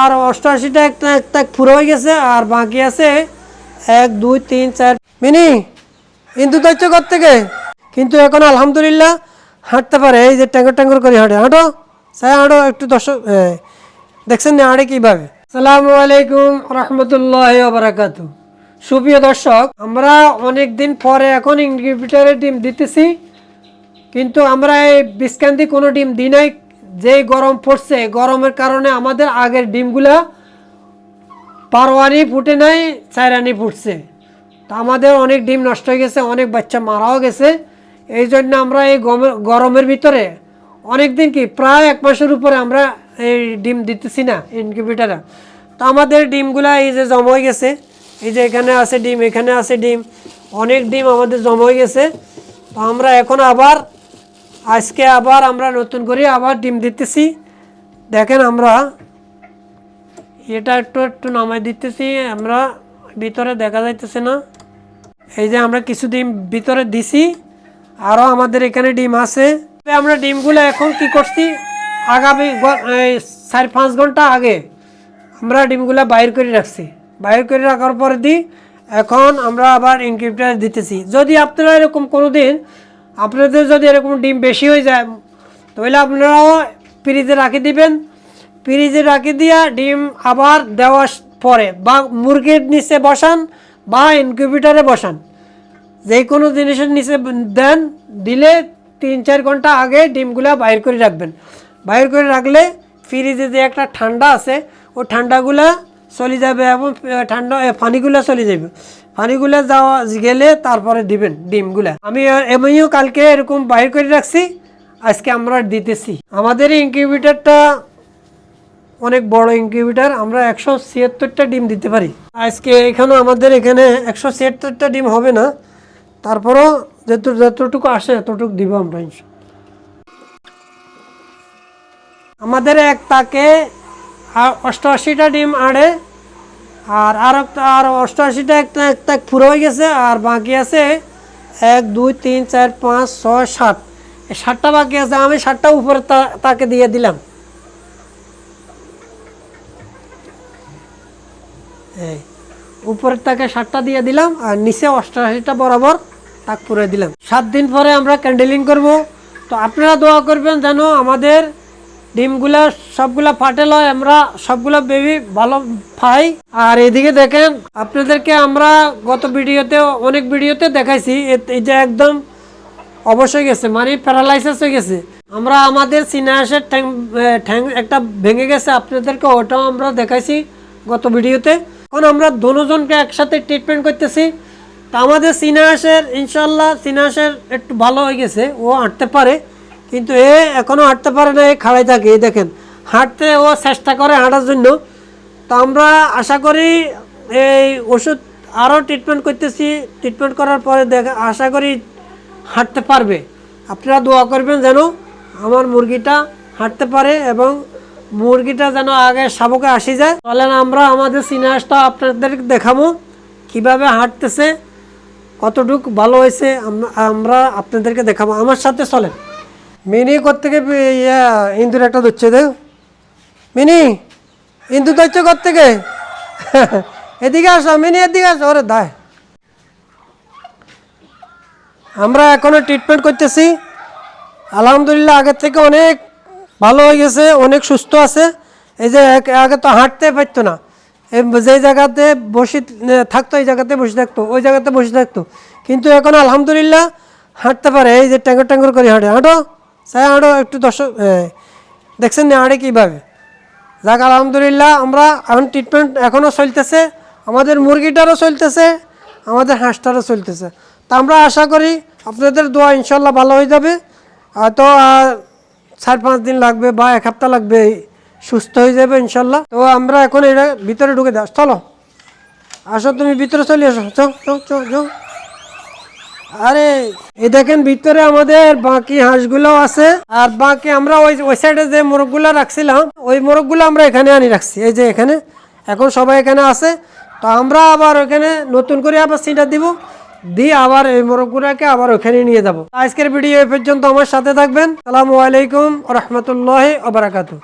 আর অষ্টআশিটা একটা একটা পুরো হয়ে গেছে, আর বাকি আছে এক, দুই, তিন, চার। মিনি কিন্তু তৈছ কর থেকে কিন্তু এখন আলহামদুলিল্লাহ হাঁটতে পারে, এই যে ট্যাঙ্গর ট্যাঙ্গর করে হাঁটে। হাঁটো স্যার হাঁটো, একটু দর্শক দেখছেন না হাঁটে কীভাবে? সালামু আলাইকুম রহমতুল্লাহ বারাকাতু। সুপ্রিয় দর্শক, আমরা অনেক দিন পরে এখন ইনকিউবেটারে ডিম দিতেছি, কিন্তু আমরা এই বিস্কান্দি কোনো ডিম দিই নাই। গরম পড়ছে গরমের কারণে আমাদের আগের ডিমগুলা পারোয়ানি ফুটে নাই চাইরানি ফুটছে। তা আমাদের অনেক ডিম নষ্ট হয়ে গেছে, অনেক বাচ্চা মারাও গেছে। এই জন্য আমরা এই গরমের গরমের ভিতরে অনেক দিন কি প্রায় এক মাসের উপরে আমরা এই ডিম দিতেছি না, ইনকিউবেটারে। তো আমাদের ডিমগুলা এই যে জমা হয়ে গেছে, এই যে এখানে আছে ডিম, এখানে আছে ডিম, অনেক ডিম আমাদের জমা হয়ে গেছে। তো আমরা এখন আবার আজকে আবার আমরা নতুন করে আবার ডিম দিতেছি। দেখেন আমরা এটা একটু একটু নামাই দিতেছি, আমরা ভিতরে দেখা যাইতেছে না। এই যে আমরা কিছু ডিম ভিতরে দিছি আরও আমাদের এখানে ডিম আছে। আমরা ডিমগুলো এখন কি করছি, আগামী চার পাঁচ ঘণ্টা আগে আমরা ডিমগুলো বাইর করে রাখছি। বাইর করে রাখার পরে দিই এখন আমরা আবার ইনকিউবেটার দিতেছি। যদি আপনারা এরকম কোনো দিন আপনাদের যদি এরকম ডিম বেশি হয়ে যায়, তাহলে আপনারাও ফ্রিজে রাখি দিবেন। ফ্রিজে রাখি দিয়া ডিম আবার দেওয়ার পরে বা মুরগির নিচে বসান বা ইনকিউবেটারে বসান। যে কোনো জিনিসের নিচে দেন, দিলে তিন চার ঘণ্টা আগে ডিমগুলা বাইর করে রাখবেন। বাইর করে রাখলে ফ্রিজে যে একটা ঠান্ডা আছে ও ঠান্ডাগুলা চলে যাবে এবং ঠান্ডা পানিগুলা চলে যাবে। পানিগুলা যাওয়া গেলে তারপরে দিবেন ডিমগুলা। আমি এমনিও কালকে এরকম বাইর করে রাখছি, আজকে আমরা দিতেছি। আমাদের ইনকিউবেটারটা অনেক বড় ইনকিউবেটার, আমরা একশো ছিয়াত্তরটা ডিম দিতে পারি। আজকে এখানে আমাদের এখানে একশো ছিয়াত্তরটা ডিম হবে না, তারপরও যত, যতটুকু আসে এতটুকু দিব আমরা। আমাদের এক তাকে অষ্টআশিটা ডিম আড়ে আর আর একটা- আর অষ্টআশিটা একটা এক তাক পুরো হয়ে গেছে, আর বাকি আছে এক, দুই, তিন, চার, পাঁচ, ছয়, সাত। সাতটা বাকি আছে, আমি সাতটা উপরে তাকে দিয়ে দিলাম। উপরের তাকে সাতটা দিয়ে দিলাম, আর নিচে অষ্টআশিটা বরাবর তাক পুরে দিলাম। সাত দিন পরে আমরা ক্যান্ডেলিং করব। তো আপনারা দোয়া করবেন যেন আমাদের ডিমগুলা সবগুলা ফাটেল আমরা সবগুলা বেবি ভালো পাই আর এদিকে দেখেন, আপনাদেরকে আমরা গত ভিডিওতে, অনেক ভিডিওতে দেখাইছি, এ- এই যে একদম অবশ্যই গেছে মানে প্যারালাইসিস হয়ে গেছে। আমরা আমাদের সিনাসের ঠ্যাং ঠ্যাং একটা ভেঙে গেছে, আপনাদেরকে ওটাও আমরা দেখাইছি গত ভিডিওতে। এখন আমরা দুজনকে একসাথে ট্রিটমেন্ট করতেছি। তা আমাদের সিনাসের ইনশাল্লাহ সিনাসের একটু ভালো হয়ে গেছে, ও হাঁটতে পারে। কিন্তু এ এখনও হাঁটতে পারে না, এ খাড়াই থাকে, এই দেখেন। হাঁটতে ও চেষ্টা করে হাঁটার জন্য। তো আমরা আশা করি এই ওষুধ আরও ট্রিটমেন্ট করতেছি। ট্রিটমেন্ট করার পরে দেখা, আশা করি হাঁটতে পারবে। আপনারা দোয়া করবেন যেন আমার মুরগিটা হাঁটতে পারে এবং মুরগিটা যেন আগে শাবকে আসি যায়। তাহলে আমরা আমাদের সিনাসটা আপনাদের দেখাবো কীভাবে হাঁটতেছে, কতটুক ভালো হয়েছে আমরা আপনাদেরকে দেখাবো। আমার সাথে চলেন। মিনি কোথেকে ইয়া, ইন্দুর একটা ধরছে দেখ মিনি ইন্দু ধরছে কোথেকে এদিকে আসো, মিনি এদিকে আসো, ওরে দায় আমরা এখনও ট্রিটমেন্ট করতেছি। আলহামদুলিল্লাহ আগের থেকে অনেক ভালো হয়ে গেছে, অনেক সুস্থ আছে। এই যে আগে তো হাঁটতে পারতো না। যে জায়গাতে বসে থাকতো, এই জায়গাতে বসে থাকতো, ওই জায়গাতে বসে থাকতো। কিন্তু এখন আলহামদুলিল্লাহ হাঁটতে পারে, এই যে ট্যাঙ্গর ট্যাঙ্গর করে হাঁটে। হাঁটো। সাই হাঁটো একটু দর্শক দেখছেন না হাঁটে কীভাবে? যাক, আলহামদুলিল্লাহ, আমরা এখন ট্রিটমেন্ট এখনও চলতেছে, আমাদের মুরগিটারও চলতেছে, আমাদের হাঁসটারও চলতেছে। তা আমরা আশা করি আপনাদের দোয়া ইনশাল্লাহ ভালো হয়ে যাবে। হয়তো চার পাঁচ দিন লাগবে বা এক সপ্তাহ লাগবে, সুস্থ হয়ে যাবে ইনশাল্লাহ। তো আমরা এখন এটা ভিতরে ঢুকে দাও চলো। আসো, তুমি ভিতরে চলে আসো চো চো চো আরে, এই দেখেন ভিতরে আমাদের বাকি হাঁসগুলো আছে। আর বাকি আমরা ওই ওই সাইডে যে মোরগগুলো রাখছিলাম, ওই মোরগগুলো আমরা এখানে আনি রাখছি। এই যে এখানে, এখন সবাই এখানে আছে। তো আমরা আবার ওখানে নতুন করে আবার সিটা দিব, দিয়ে আবার এই মোরগগুলোকে আবার ওখানে নিয়ে যাব। আজকের ভিডিও এ পর্যন্ত আমার সাথে থাকবেন। সালামু আলাইকুম রহমতুল্লাহ আবরাকাতু